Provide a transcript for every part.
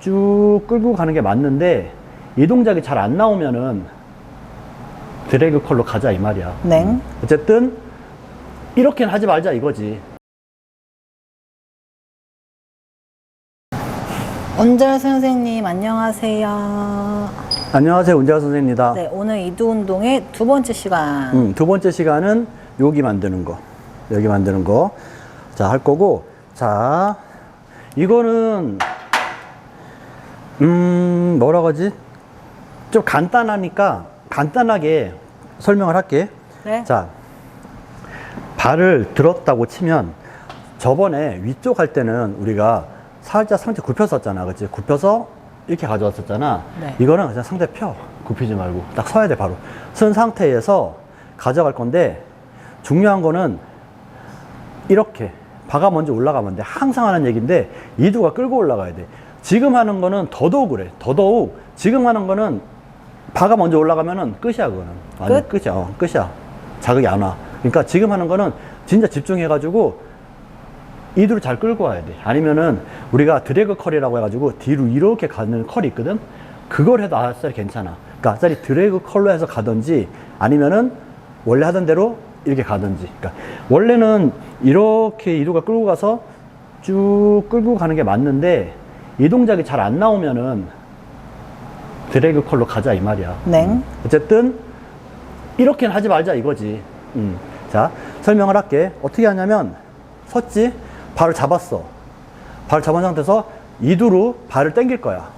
쭉 끌고 가는 게 맞는데 이 동작이 잘 안 나오면은 드래그 컬로 가자 이 말이야. 네. 음. 어쨌든 이렇게는 하지 말자 이거지. 원절 선생님 안녕하세요. 안녕하세요 운재화 선생입니다. 네, 오늘 이두 운동의 두 번째 시간. 음, 두 번째 시간은 여기 만드는 거. 여기 만드는 거. 자, 할 거고. 자, 이거는, 음, 뭐라고 하지? 좀 간단하니까 간단하게 설명을 할게. 네. 자, 발을 들었다고 치면 저번에 위쪽 할 때는 우리가 살짝 상체 굽혔었잖아. 그치? 굽혀서 이렇게 가져왔었잖아. 네. 이거는 그냥 상대 펴. 굽히지 말고. 딱 서야 돼, 바로. 쓴 상태에서 가져갈 건데 중요한 거는 이렇게 바가 먼저 올라가면 돼. 항상 하는 얘기인데 이두가 끌고 올라가야 돼. 지금 하는 거는 더더욱 그래. 더더욱 지금 하는 거는 바가 먼저 올라가면은 끝이야, 그거는. 완전 끝? 끝이야. 어, 끝이야. 자극이 안 와. 그러니까 지금 하는 거는 진짜 집중해가지고 이두를 잘 끌고 와야 돼. 아니면은 우리가 드래그 컬이라고 해가지고 뒤로 이렇게 가는 컬이 있거든? 그걸 해도 아싸리 괜찮아. 그러니까 아싸리 드래그 컬로 해서 가든지 아니면은 원래 하던 대로 이렇게 가든지. 그러니까 원래는 이렇게 이두가 끌고 가서 쭉 끌고 가는 게 맞는데 이 동작이 잘 안 나오면은 드래그 컬로 가자 이 말이야. 네. 음. 어쨌든 이렇게는 하지 말자 이거지. 음. 자 설명을 할게. 어떻게 하냐면 섰지, 발을 잡았어. 발을 잡은 상태에서 이두로 발을 당길 거야.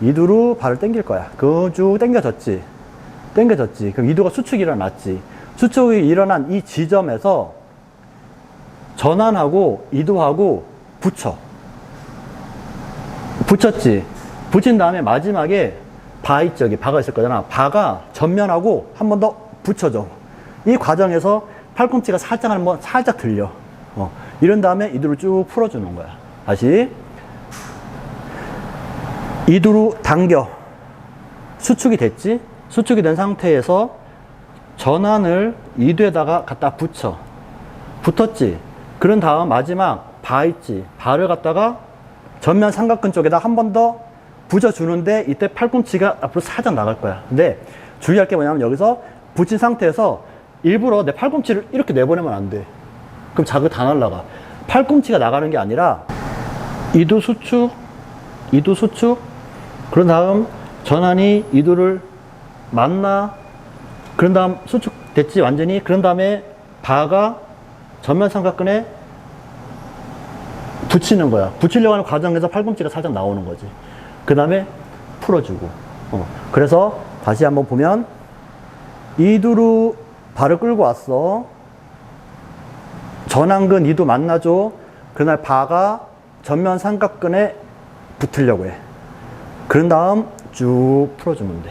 이두로 발을 당길 거야. 그쭉 당겨졌지. 당겨졌지. 그럼 이두가 수축이 일어났지. 수축이 일어난 이 지점에서 전환하고 이두하고 붙여. 붙였지. 붙인 다음에 마지막에 바 있죠. 바가 있을 거잖아. 바가 전면하고 한 번 더 붙여줘. 이 과정에서 팔꿈치가 살짝 한번 살짝 들려. 어. 이런 다음에 이두를 쭉 풀어주는 거야. 다시. 이두로 당겨. 수축이 됐지? 수축이 된 상태에서 전환을 이두에다가 갖다 붙여. 붙었지? 그런 다음 마지막 바 있지? 바를 갖다가 전면 삼각근 쪽에다 한 번더 붙여주는데 이때 팔꿈치가 앞으로 살짝 나갈 거야. 근데 주의할 게 뭐냐면 여기서 붙인 상태에서 일부러 내 팔꿈치를 이렇게 내보내면 안 돼. 그럼 자극 다 날라가. 팔꿈치가 나가는 게 아니라 이두 수축, 이두 수축, 그런 다음 전환이 이두를 만나, 그런 다음 수축 됐지 완전히. 그런 다음에 바가 전면 삼각근에 붙이는 거야. 붙이려고 하는 과정에서 팔꿈치가 살짝 나오는 거지. 그 다음에 풀어주고. 어. 그래서 다시 한번 보면 이두로 발을 끌고 왔어. 전완근 이두 만나줘. 그날 바가 전면 삼각근에 붙으려고 해. 그런 다음 쭉 풀어주면 돼.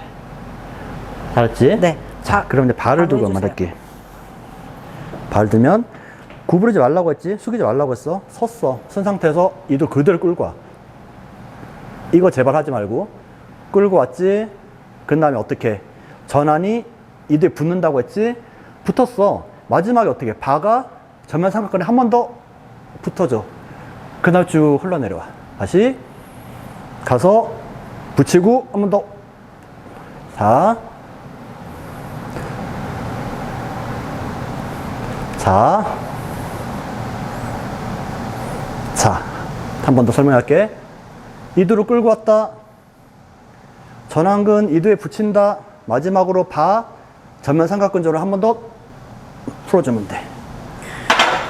알았지? 네. 자, 자, 그럼 이제 발을 두고 해주세요. 말할게. 발 들면 구부리지 말라고 했지? 숙이지 말라고 했어? 섰어. 선 상태에서 이도 그대로 끌고 와. 이거 제발 하지 말고. 끌고 왔지? 그 다음에 어떻게? 전환이 이도에 붙는다고 했지? 붙었어. 마지막에 어떻게? 바가 전면 삼각근에 한 번 더 붙어줘. 그날 쭉 흘러내려와. 다시 가서 붙이고 한 번 더. 자. 자. 자. 한 번 더 설명할게. 이두로 끌고 왔다. 전완근 이두에 붙인다. 마지막으로 바. 전면 삼각근 쪽으로 한번 더 풀어주면 돼.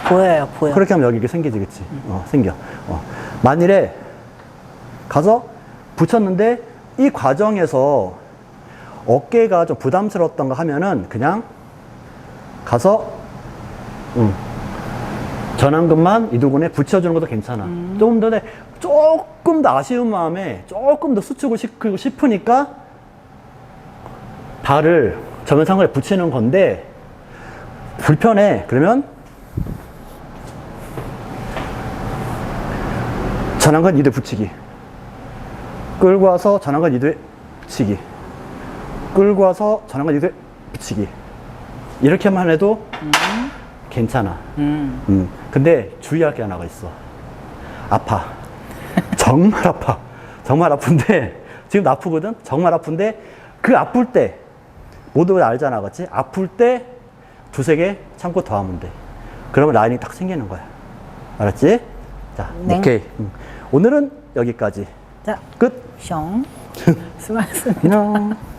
보여요, 보여. 그렇게 하면 여기 이게 생기지, 그치? 어, 생겨. 어. 만일에 가서 붙였는데 이 과정에서 어깨가 좀 부담스러웠던가 하면은 그냥 가서 음, 전완근만 이두근에 붙여주는 것도 괜찮아. 조금 더, 내- 조금 더 아쉬운 마음에 조금 더 수축을 시키고 싶으니까 발을 전면상근에 붙이는 건데 불편해. 그러면 전완근 이대 붙이기. 끌고 와서 전완근 이대 붙이기. 끌고 와서 전완근 이대 붙이기. 이렇게만 해도 괜찮아. 음. 음. 근데 주의할 게 하나가 있어. 아파. 정말 아파. 정말 아픈데 지금 아프거든. 정말 아픈데 그 아플 때 모두가 알잖아, 그렇지? 아플 때 두세 개 참고 더 하면 돼. 그러면 라인이 딱 생기는 거야. 알았지? 자, 네. 오케이. 음. 오늘은 여기까지. 자, 끝. 숑. 수고하셨습니다. 안녕.